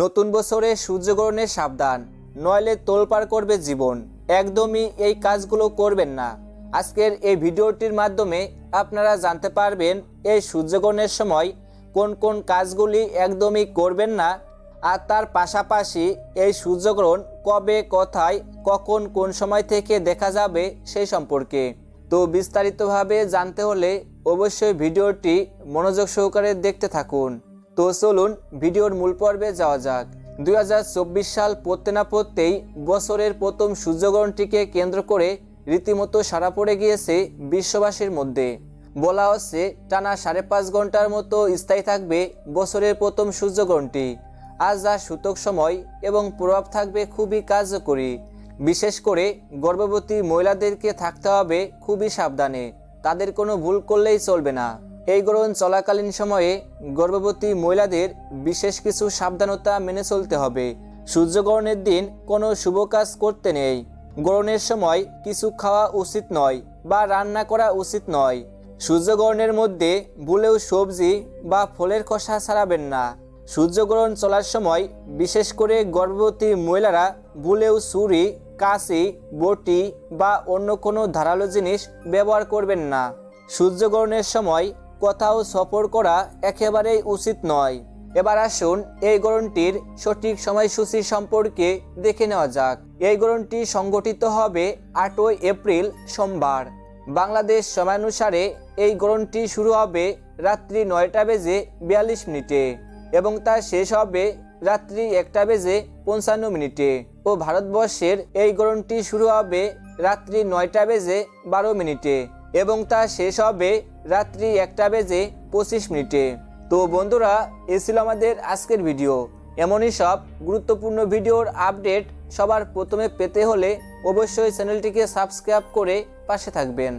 নতুন বছরে সূর্যগ্রহণের সাবধান, নইলে তোলপাড় করবে জীবন। একদমই এই কাজগুলো করবেন না। আজকের এই ভিডিওটির মাধ্যমে আপনারা জানতে পারবেন এই সূর্যগ্রহণের সময় কোন কোন কাজগুলি একদমই করবেন না আর তার পাশাপাশি এই সূর্যগ্রহণ কবে, কোথায়, কখন, কোন সময় থেকে দেখা যাবে সেই সম্পর্কে। তো বিস্তারিতভাবে জানতে হলে অবশ্যই ভিডিওটি মনোযোগ সহকারে দেখতে থাকুন। তো চলুন ভিডিওর মূল পর্বে যাওয়া যাক। দুই হাজার চব্বিশ সাল পড়তে না পড়তেই বছরের প্রথম সূর্যগ্রহণটিকে কেন্দ্র করে রীতিমতো সারা পড়ে গিয়েছে বিশ্ববাসীর মধ্যে। বলা হচ্ছে, টানা সাড়ে পাঁচ ঘণ্টার মতো স্থায়ী থাকবে বছরের প্রথম সূর্যগ্রহণটি। আজ যা সূতক সময় এবং প্রভাব থাকবে খুবই কার্যকরী। বিশেষ করে গর্ভবতী মহিলাদেরকে থাকতে হবে খুবই সাবধানে। তাদের কোনো ভুল করলেই চলবে না। এই গ্রহণ চলাকালীন সময়ে গর্ভবতী মহিলাদের বিশেষ কিছু সাবধানতা মেনে চলতে হবে। সূর্যগ্রহণের দিন কোনো শুভ কাজ করতে নেই। গ্রহণের সময় কিছু খাওয়া উচিত নয় বা রান্না করা উচিত নয়। সূর্যগ্রহণের মধ্যে ভুলেও সবজি বা ফলের খোসা ছাড়াবেন না। সূর্যগ্রহণ চলার সময় বিশেষ করে গর্ভবতী মহিলারা ভুলেও ছুরি, কাশি, বটি বা অন্য কোনো ধারালো জিনিস ব্যবহার করবেন না। সূর্যগ্রহণের সময় কোথাও সফর করা একেবারেই উচিত নয়। এবার আসুন এই গ্রহণটির সঠিক সময়সূচি সম্পর্কে দেখে নেওয়া যাক। এই গ্রহণটি সংগঠিত হবে আটই এপ্রিল সোমবার। বাংলাদেশ সময়ানুসারে এই গ্রহণটি শুরু হবে রাত্রি নয়টা বেজে বিয়াল্লিশ মিনিটে এবং তা শেষ হবে রাত্রি একটা বেজে পঞ্চান্ন মিনিটে। ও ভারতবর্ষের এই গ্রহণটি শুরু হবে রাত্রি নয়টা বেজে বারো মিনিটে। এবং তা শেষ হবে রাত্রি একটা বেজে পঁচিশ মিনিটে। তো বন্ধুরা এ ছিল আমাদের আজকের ভিডিও। এমনই সব গুরুত্বপূর্ণ ভিডিওর আপডেট সবার প্রথমে পেতে হলে অবশ্যই চ্যানেলটিকে সাবস্ক্রাইব করে পাশে থাকবেন।